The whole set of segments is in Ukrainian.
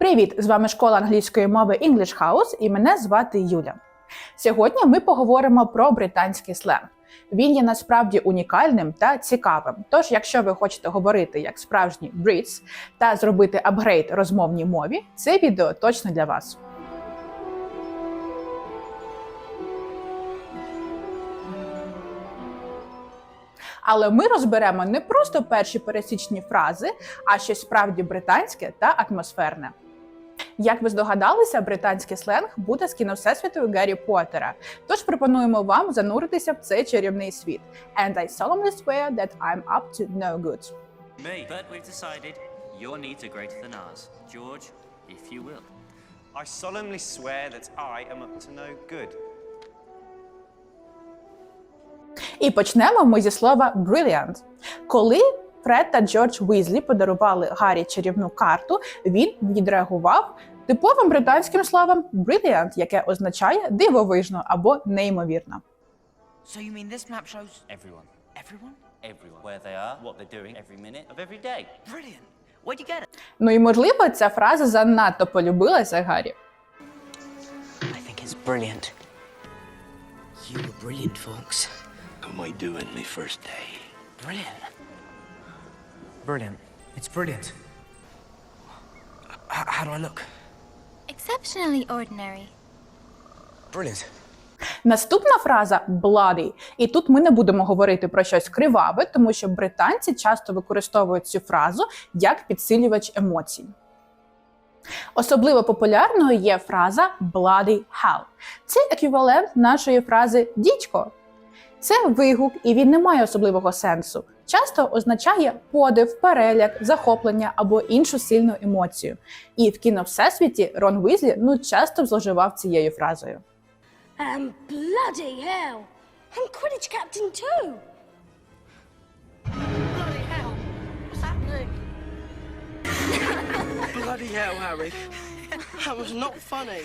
Привіт! З вами школа англійської мови English House і мене звати Юля. Сьогодні ми поговоримо про британський сленг. Він є насправді унікальним та цікавим. Тож, якщо ви хочете говорити як справжні Brits та зробити апгрейд розмовній мові, це відео точно для вас. Але ми розберемо не просто перші пересічні фрази, а щось справді британське та атмосферне. Як ви здогадалися, британський сленг буде з кіновсесвіту Гаррі Поттера. Тож пропонуємо вам зануритися в цей чарівний світ. And I solemnly swear that I'm up to no good. Me. But we've decided your needs are greater than ours. George, if you will. I solemnly swear that I am up to no good. І почнемо ми зі слова brilliant. Коли Фред та Джордж Уізлі подарували Гаррі чарівну карту, він відреагував типовим британським словом brilliant, яке означає дивовижно або неймовірно. So you mean this map shows Everyone. everyone? Everyone. Where they are, what they're doing, every minute of every day. Brilliant. Where'd you get it? Ну і можливо, ця фраза занадто полюбилася Гаррі. I think it's brilliant. You were brilliant, folks. How am I doing my first day? Brilliant. Brilliant. It's brilliant. H- how do I look? Exceptionally ordinary. Brilliant. Наступна фраза bloody. І тут ми не будемо говорити про щось криваве, тому що британці часто використовують цю фразу як підсилювач емоцій. Особливо популярною є фраза bloody hell. Це еквівалент нашої фрази дідько. Це вигук, і він не має особливого сенсу. Часто означає подив, переляк, захоплення або іншу сильну емоцію. І в кіно всесвіті Рон Візлі ну часто зловживав цією фразою. And bloody hell! I'm Quidditch captain too! Bloody hell! What's happening? Bloody hell, Harry. That was not funny.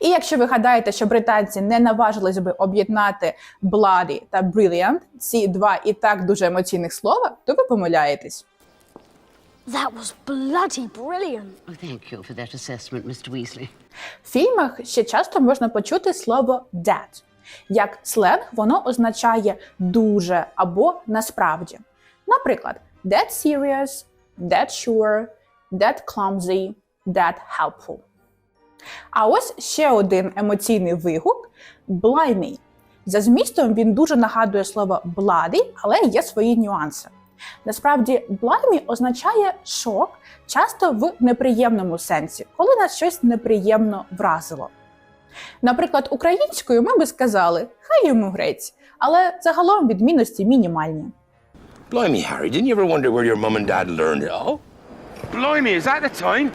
І якщо ви гадаєте, що британці не наважились би об'єднати bloody та brilliant, ці два і так дуже емоційних слова, то ви помиляєтесь. That was bloody brilliant! Oh, thank you for that assessment, Mr. Weasley. В фільмах ще часто можна почути слово that. Як сленг, воно означає дуже або насправді. Наприклад, that serious, that sure, that clumsy, that helpful. А ось ще один емоційний вигук blimey. За змістом він дуже нагадує слово bloody, але є свої нюанси. Насправді, blimey означає шок, часто в неприємному сенсі, коли нас щось неприємно вразило. Наприклад, українською ми би сказали хай йому грець, але загалом відмінності мінімальні. Blimey, Harry, didn't you ever wonder where your mum and dad learned it all? Blimey, is that the time?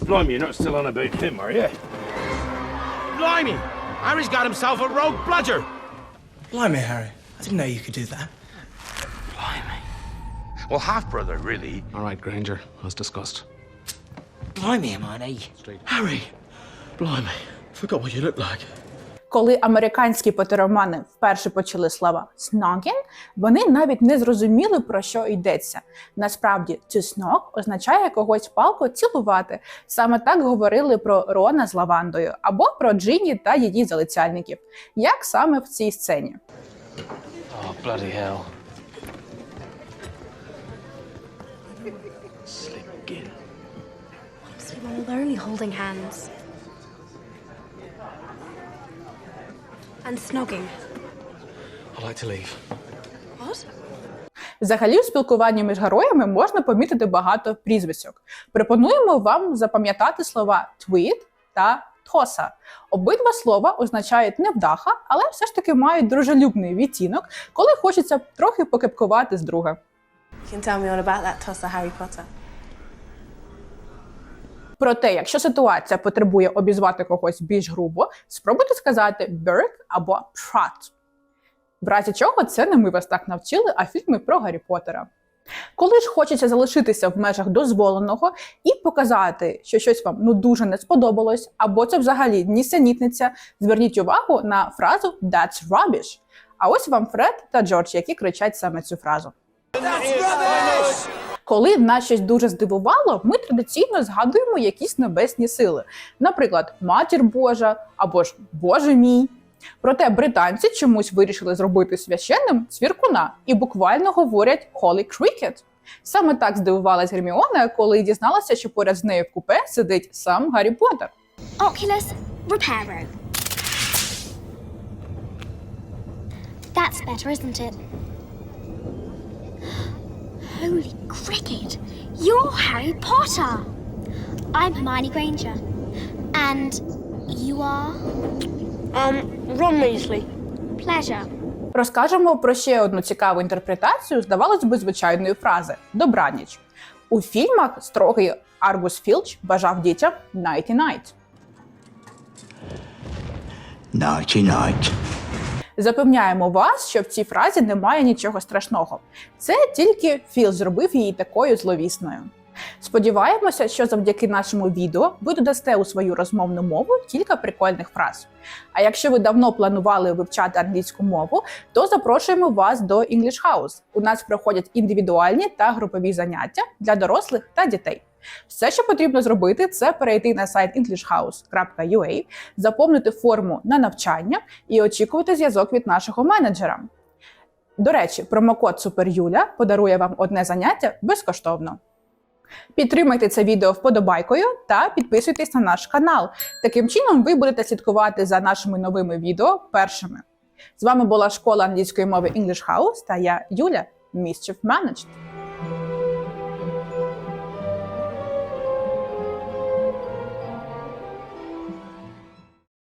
Blimey, you're not still on about him, are you? Blimey! Harry's got himself a rogue bludger! Blimey, Harry. I didn't know you could do that. Blimey. Well, half brother, really. All right, Granger, as discussed. Blimey, Hermione. Harry! Blimey, forgot what you look like. Коли американські потеромани вперше почули слова snogging, вони навіть не зрозуміли, про що йдеться. Насправді, to snog означає когось палко цілувати. Саме так говорили про Рона з лавандою або про Джині та її залицяльників, як саме в цій сцені. Oh, bloody hell. Holding hands. And snogging. I'd like to leave. What? Взагалі, у спілкуванні між героями можна помітити багато прізвиськок. Пропонуємо вам запам'ятати слова твіт та тоса. Обидва слова означають невдаха, але все ж таки мають дружелюбний відтінок, коли хочеться трохи покепкувати з друга. You can tell me all about that tosser, Harry Potter. Проте, якщо ситуація потребує обізвати когось більш грубо, спробуйте сказати «bird» або «prat». В разі чого це не ми вас так навчили, а фільми про Гаррі Поттера. Коли ж хочеться залишитися в межах дозволеного і показати, що щось вам ну дуже не сподобалось, або це взагалі нісенітниця, зверніть увагу на фразу «That's rubbish». А ось вам Фред та Джордж, які кричать саме цю фразу. Коли нас щось дуже здивувало, ми традиційно згадуємо якісь небесні сили, наприклад, матір Божа або ж Боже мій. Проте британці чомусь вирішили зробити священним цвіркуна і буквально говорять «Holy Cricket». Саме так здивувалась Герміона, коли дізналася, що поряд з нею в купе сидить сам Гаррі Поттер. Oculus Reparo. That's better, isn't it? Holy cricket! You're Harry Potter! I'm Hermione Granger. And you are? Um, Ron Weasley. Pleasure. Розкажемо про ще одну цікаву інтерпретацію, здавалось би, звичайної фрази Добраніч. У фільмах строгий Аргус Філч бажав дітям «Nighty night». Запевняємо вас, що в цій фразі немає нічого страшного. Це тільки Філ зробив її такою зловісною. Сподіваємося, що завдяки нашому відео ви додасте у свою розмовну мову кілька прикольних фраз. А якщо ви давно планували вивчати англійську мову, то запрошуємо вас до English House. У нас проходять індивідуальні та групові заняття для дорослих та дітей. Все, що потрібно зробити, це перейти на сайт englishhouse.ua, заповнити форму на навчання і очікувати зв'язок від нашого менеджера. До речі, промокод SuperYulia подарує вам одне заняття безкоштовно. Підтримайте це відео вподобайкою та підписуйтесь на наш канал. Таким чином, ви будете слідкувати за нашими новими відео першими. З вами була школа англійської мови English House та я Юля, Mischief Managed.